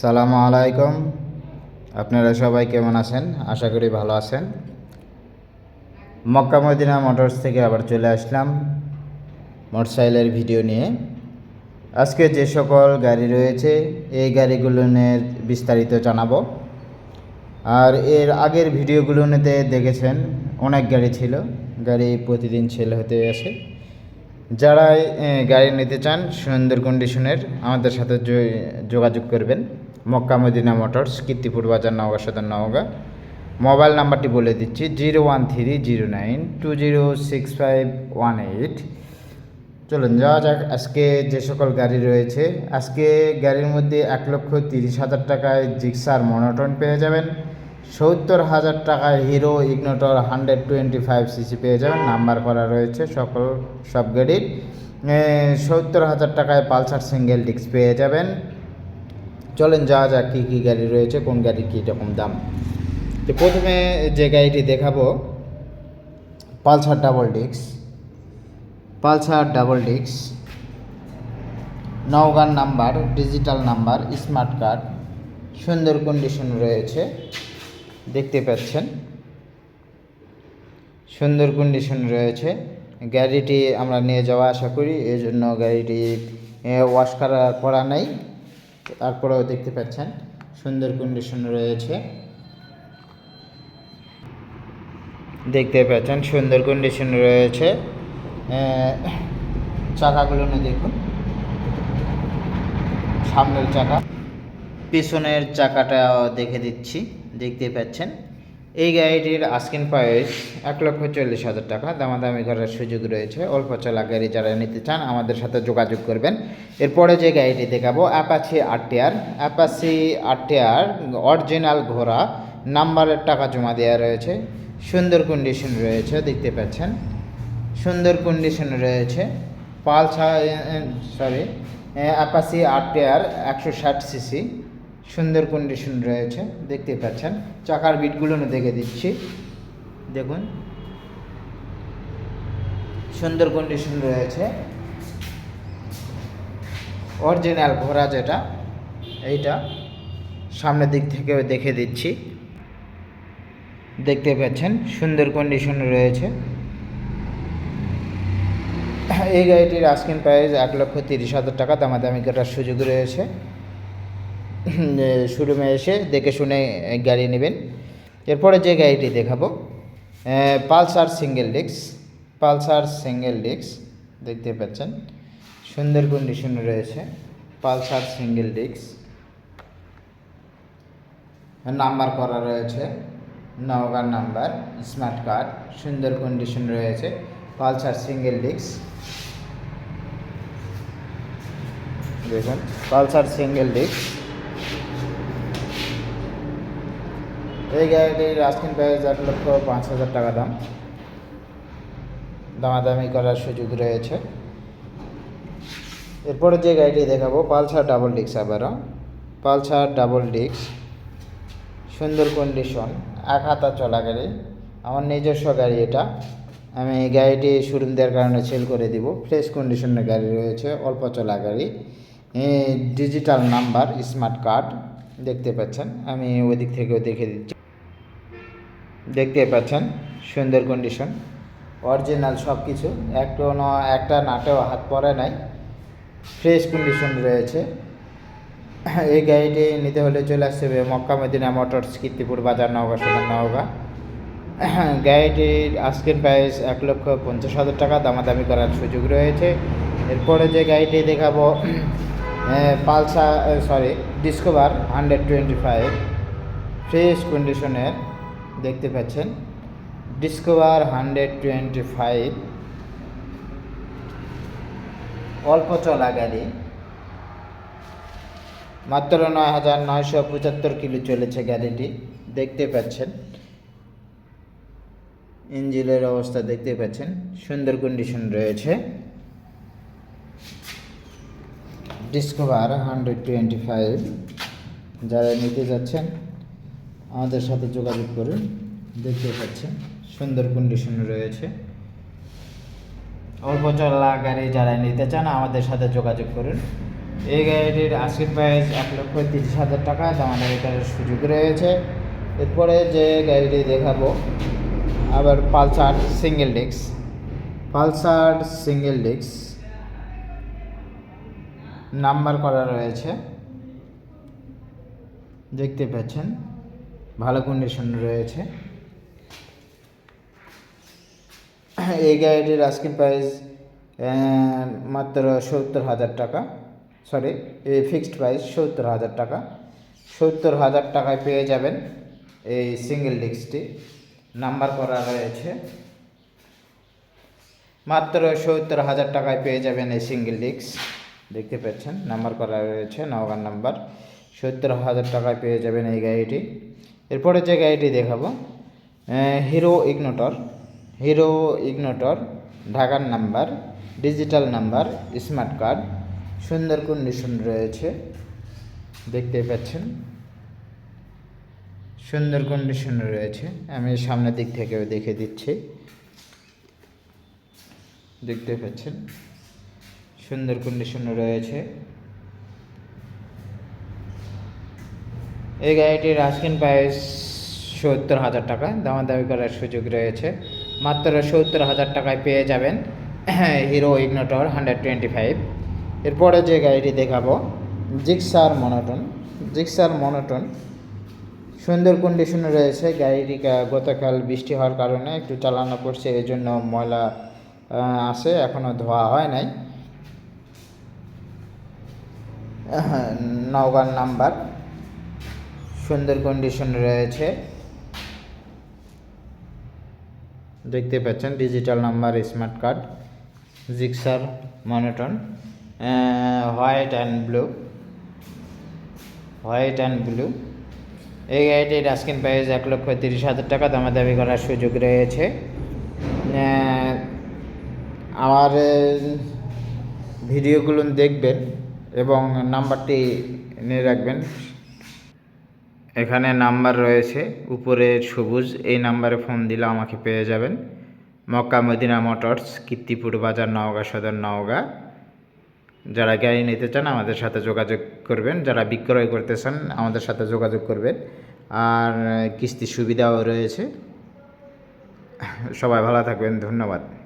সালামু আলাইকুম। আপনারা সবাই কেমন আছেন? আশা করি ভালো আছেন। মক্কা মদিনা মোটরস থেকে আবার চলে আসলাম মোটরসাইকেলের ভিডিও নিয়ে। আজকে যে সকল গাড়ি রয়েছে, এই গাড়িগুলো নিয়ে বিস্তারিত জানাব। আর এর আগের ভিডিওগুলোতে দেখেছেন, অনেক গাড়ি ছিল। গাড়ি প্রতিদিন সেল হতে আসে। যারা গাড়ি নিতে চান, সুন্দর কন্ডিশনের আমাদের সাথে যোগাযোগ করবেন। মক্কা মদিনা মোটরস কীর্তিপুর বাজার, নওগাঁ সদর, নওগাঁ। মোবাইল নাম্বারটি বলে দিচ্ছি, zero one three zero nine two zero six five one eight. চলুন, যাওয়া যাক, আজকে যে সকল গাড়ি রয়েছে, আজকে গাড়ির মধ্যে এক লক্ষ তিরিশ হাজার টাকায় জিক্সার মনোটন পেয়ে যাবেন। সত্তর হাজার টাকায় Hero Ignitor hundred twenty five CC পেয়ে যাবেন, নাম্বার করা রয়েছে সকল সব গাড়ির। সত্তর হাজার টাকায় পালসার সিঙ্গেল ডিস্ক পেয়ে যাবেন। চলেন যাওয়া যা কী কী গাড়ি রয়েছে, কোন গাড়ির কী রকম দাম। তো প্রথমে যে গাড়িটি দেখাবো, Pulsar double disc. Pulsar double disc, Naogaon number, digital number, smart card, সুন্দর কন্ডিশন রয়েছে, দেখতে পাচ্ছেন। সুন্দর কন্ডিশন রয়েছে। গাড়িটি আমরা নিয়ে যাওয়া আশা করি এই জন্য গাড়িটি ওয়াশ করা করা নাই। তারপরেও দেখতে পাচ্ছেন, সুন্দর কন্ডিশন রয়েছে। দেখতে পাচ্ছেন, সুন্দর কন্ডিশন রয়েছে। চাকাগুলো না দেখুন। সামনের চাকা। পিছনের চাকাটা দেখে দিচ্ছি, দেখতে পাচ্ছেন। এই গাড়িটির আস্কিন প্রাইস এক লক্ষ চল্লিশ হাজার টাকা। দামাদামি করার সুযোগ রয়েছে। অল্প চলা গাড়ি যারা নিতে চান, আমাদের সাথে যোগাযোগ করবেন। এরপরে যে গাড়িটি দেখাবো Apache RTR Apache RTR original ঘোড়া নাম্বারের টাকা জমা দেওয়া রয়েছে। সুন্দর কন্ডিশন রয়েছে, দেখতে পাচ্ছেন। সুন্দর কন্ডিশন রয়েছে। পালসা সরি অ্যাপাসি আরটিআর একশো ষাট সিসি সুন্দর কন্ডিশন রয়েছে, দেখতে পাচ্ছেন। চাকার বিটগুলো দেখে দিচ্ছি। দেখুন। সুন্দর কন্ডিশন রয়েছে। অরিজিনাল ঘোড়া যেটা, এইটা সামনের দিক থেকেও দেখে দিচ্ছি। দেখতে পাচ্ছেন, সুন্দর কন্ডিশন রয়েছে। এই গাড়িটির আস্কিন প্রাইস এক লক্ষ তিরিশ হাজার টাকা। দামাদামি করার সুযোগ রয়েছে। শোরুমে এসে দেখে শুনে গাড়ি নেবেন। এরপরে যে গাড়িটি দেখাবো Pulsar single disc, Pulsar single disc, দেখতে পাচ্ছেন, সুন্দর কন্ডিশন রয়েছে, পালসার সিঙ্গেল ডিস্ক। নাম্বার করা রয়েছে, নওগাঁ নাম্বার, স্মার্ট কার্ড, সুন্দর কন্ডিশন রয়েছে, পালসার সিঙ্গেল ডিস্ক। দেখুন, পালসার সিঙ্গেল ডিস্ক। এই গাড়িটির আস্কিন প্রাইস এক লক্ষ পাঁচ হাজার টাকা দাম। দামাদামি করার সুযোগ রয়েছে। এরপরে যে গাড়িটি দেখাবো, পালসার ডাবল ডিস্ক আবারও। পালসার ডাবল ডিস্ক, সুন্দর কন্ডিশন এক হাতা চলা গাড়ি। আমার নিজস্ব গাড়ি এটা। আমি এই গাড়িটি শোরুম দেওয়ার কারণে সেল করে দিব। ফ্রেশ কন্ডিশনের গাড়ি রয়েছে, অল্প চলা গাড়ি। ডিজিটাল নাম্বার স্মার্ট কার্ড দেখতে পাচ্ছেন। আমি ওই দিক থেকেও দেখে দিচ্ছি। দেখতে পাচ্ছেন, সুন্দর কন্ডিশন অরিজিনাল সব কিছু একটু একটা নাটেও হাত পরে নাই ফ্রেশ কন্ডিশন রয়েছে। এই গাড়িটি নিতে হলে চলে হবে মক্কা মদিনা মোটরস, কীর্তিপুর বাজার, নওগাঁ সদর নওগাঁ। গাড়িটির আজকের প্রাইস এক লক্ষ পঞ্চাশ হাজার টাকা, দামাদামি করার সুযোগ রয়েছে। এরপরে যে গাড়িটি দেখাবো Pulsar sorry Discover hundred twenty five fresh কন্ডিশনের দেখতে পাচ্ছেন। ডিসকভার হান্ড্রেড টোয়েন্টি ফাইভ অল্প চলা গাড়ি মাত্র নয় হাজার নয়শো পঁচাত্তর কিলো চলেছে গাড়িটি। দেখতে পাচ্ছেন। ইঞ্জিনের অবস্থা দেখতে পাচ্ছেন। সুন্দর কন্ডিশন রয়েছে। ডিসকভার হান্ড্রেড টোয়েন্টি ফাইভ যারা নিতে যাচ্ছেন আমাদের সাথে যোগাযোগ করুন। দেখতে পাচ্ছেন সুন্দর কন্ডিশন রয়েছে। অল্প চলা গাড়ি যারা নিতে চান, আমাদের সাথে যোগাযোগ করুন। এই গাড়িটির আশির প্রাইস এক লক্ষ তিরিশ হাজার টাকা। আমাদের এটার সুযোগ রয়েছে। এরপরে যে গাড়িটি দেখাবো, আবার Pulsar single disc Pulsar single disc number করা রয়েছে। দেখতে পাচ্ছেন ভালো কন্ডিশন রয়েছে। এই গাড়িটির আস্কিং প্রাইস মাত্র সত্তর হাজার টাকা। সরি এই ফিক্সড প্রাইস সত্তর হাজার টাকা। সত্তর হাজার টাকায় পেয়ে যাবেন এই সিঙ্গেল ডিস্কটি নাম্বার করা রয়েছে। মাত্র সত্তর হাজার টাকায় পেয়ে যাবেন এই সিঙ্গেল ডিস্ক দেখতে পাচ্ছেন নাম্বার করা রয়েছে, নওগাঁ নাম্বার সত্তর হাজার টাকায় পেয়ে যাবেন এই গাড়িটি। এরপরে যে গাড়িটি দেখাবো। Hero Ignitor. হিরো ইগনোটর, ঢাকার number, digital number, smart card, সুন্দর কন্ডিশন রয়েছে। দেখতে পাচ্ছেন? সুন্দর কন্ডিশন রয়েছে। আমি সামনের দিক থেকেও দেখে দিচ্ছি। দেখতে পাচ্ছেন? সুন্দর কন্ডিশন রয়েছে। এই গাড়িটির আস্কিন প্রাইস সত্তর হাজার টাকা। দামাদামি করার সুযোগ রয়েছে। মাত্র সত্তর হাজার টাকায় পেয়ে যাবেন Hero Ignitor hundred twenty five. এরপরে যে গাড়িটি দেখাবো, জিক্সার মনোটন। জিক্সার মনোটন, সুন্দর কন্ডিশনে রয়েছে। গাড়িটি গতকাল বৃষ্টি হওয়ার কারণে একটু চালানো পড়ছে এই জন্য ময়লা আছে এখনও ধোয়া হয় নাই। নওগাঁর নাম্বার। সুন্দর কন্ডিশন রয়েছে। দেখতে পাচ্ছেন digital number smart card Gixxer monotone white and blue white and blue এই গাড়িটির আস্কিন প্রাইস এক লক্ষ তিরিশ হাজার টাকা দামা দাবি করার সুযোগ রয়েছে। আমার ভিডিওগুলো দেখবেন এবং নাম্বারটি নিয়ে রাখবেন। এখানে নাম্বার রয়েছে, উপরে সবুজ, এই নাম্বারে ফোন দিলে আমাকে পেয়ে যাবেন। মক্কা মদিনা মোটরস, কীর্তিপুর বাজার, নওগাঁ সদর, নওগাঁ। যারা গাড়ি নিতে চান আমাদের সাথে যোগাযোগ করবেন, যারা বিক্রয় করতে চান আমাদের সাথে যোগাযোগ করবেন। আর কিস্তির সুবিধাও রয়েছে। সবাই ভালো থাকবেন, ধন্যবাদ।